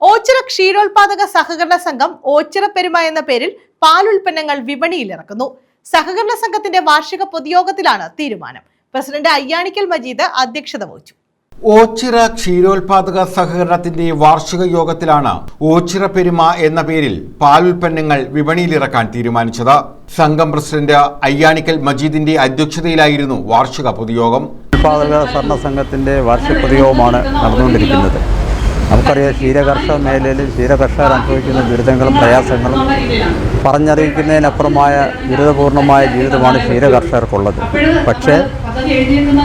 ഓച്ചിറ ക്ഷീരോത്പാദക സഹകരണ സംഘം ഓച്ചിറ പെരുമ എന്ന പേരിൽ പാൽ ഉൽപ്പന്നങ്ങൾ വിപണിയിൽ ഇറക്കുന്നു സഹകരണ സംഘത്തിന്റെ വാർഷിക പൊതുയോഗത്തിലാണ് തീരുമാനം. പ്രസിഡന്റ് അയ്യാണിക്കൽ മജീദ് അധ്യക്ഷത വഹിച്ചു. ഓച്ചിറ ക്ഷീരോത്പാദക സഹകരണത്തിന്റെ വാർഷിക യോഗത്തിലാണ് ഓച്ചിറ പെരുമ എന്ന പേരിൽ പാലുൽപ്പന്നങ്ങൾ വിപണിയിലിറക്കാൻ തീരുമാനിച്ചത്. സംഘം പ്രസിഡന്റ് അയ്യാണിക്കൽ മജീദിന്റെ അധ്യക്ഷതയിലായിരുന്നു വാർഷിക പൊതുയോഗം. ഉൽപാദക സഹകരണ സംഘത്തിന്റെ വാർഷിക പൊതുയോഗമാണ് നടന്നുകൊണ്ടിരിക്കുന്നത്. നമുക്കറിയാം ക്ഷീരകർഷക മേഖലയിൽ ക്ഷീരകർഷകർ അനുഭവിക്കുന്ന ദുരിതങ്ങളും പ്രയാസങ്ങളും പറഞ്ഞറിയിക്കുന്നതിനപ്പുറമായ ദുരിതപൂർണമായ ജീവിതമാണ് ക്ഷീരകർഷകർക്കുള്ളത്. പക്ഷേ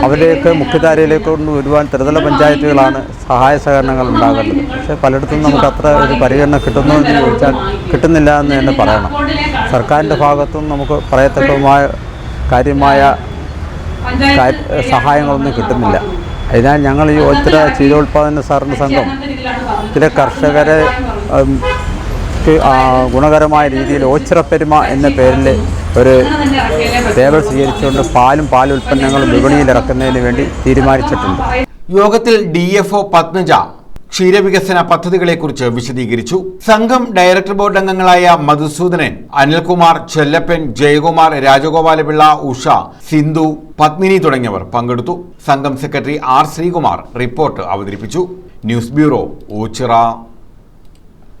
അവരിലേക്ക് മുഖ്യധാരയിലേക്ക് കൊണ്ടുവരുവാൻ ത്രിതല പഞ്ചായത്തുകളാണ് സഹായ സഹകരണങ്ങൾ ഉണ്ടാകേണ്ടത്. പക്ഷേ പലയിടത്തും നമുക്ക് അത്ര ഒരു പരിഗണന കിട്ടുന്നു എന്ന് ചോദിച്ചാൽ കിട്ടുന്നില്ല എന്ന് തന്നെ പറയണം. സർക്കാരിന്റെ ഭാഗത്തും നമുക്ക് പറയത്തക്കമായ കാര്യമായ സഹായങ്ങളൊന്നും കിട്ടുന്നില്ല. അതിനാൽ ഞങ്ങൾ ഈ ഒത്തിരി ക്ഷീരോത്പാദന സഹകരണ സംഘം ചില കർഷകരെ ഗുണകരമായ രീതിയിൽ ഓച്ചിറപ്പെരുമ എന്ന പേരിൽ ഒരു സേവ സ്വീകരിച്ചുകൊണ്ട് പാലും പാലുൽപ്പന്നങ്ങളും വിപണിയിൽ ഇറക്കുന്നതിന് വേണ്ടി തീരുമാനിച്ചിട്ടുണ്ട്. യോഗത്തിൽ ഡി എഫ് ഒ പത്മജ ക്ഷീരവികസന പദ്ധതികളെക്കുറിച്ച് വിശദീകരിച്ചു. സംഘം ഡയറക്ടർ ബോർഡ് അംഗങ്ങളായ മധുസൂദനൻ അനിൽകുമാർ ചെല്ലപ്പൻ ജയകുമാർ രാജഗോപാലപിള്ള ഉഷ സിന്ധു പത്മിനി തുടങ്ങിയവർ പങ്കെടുത്തു. സംഘം സെക്രട്ടറി ആർ ശ്രീകുമാർ റിപ്പോർട്ട് അവതരിപ്പിച്ചു. News bureau Ochira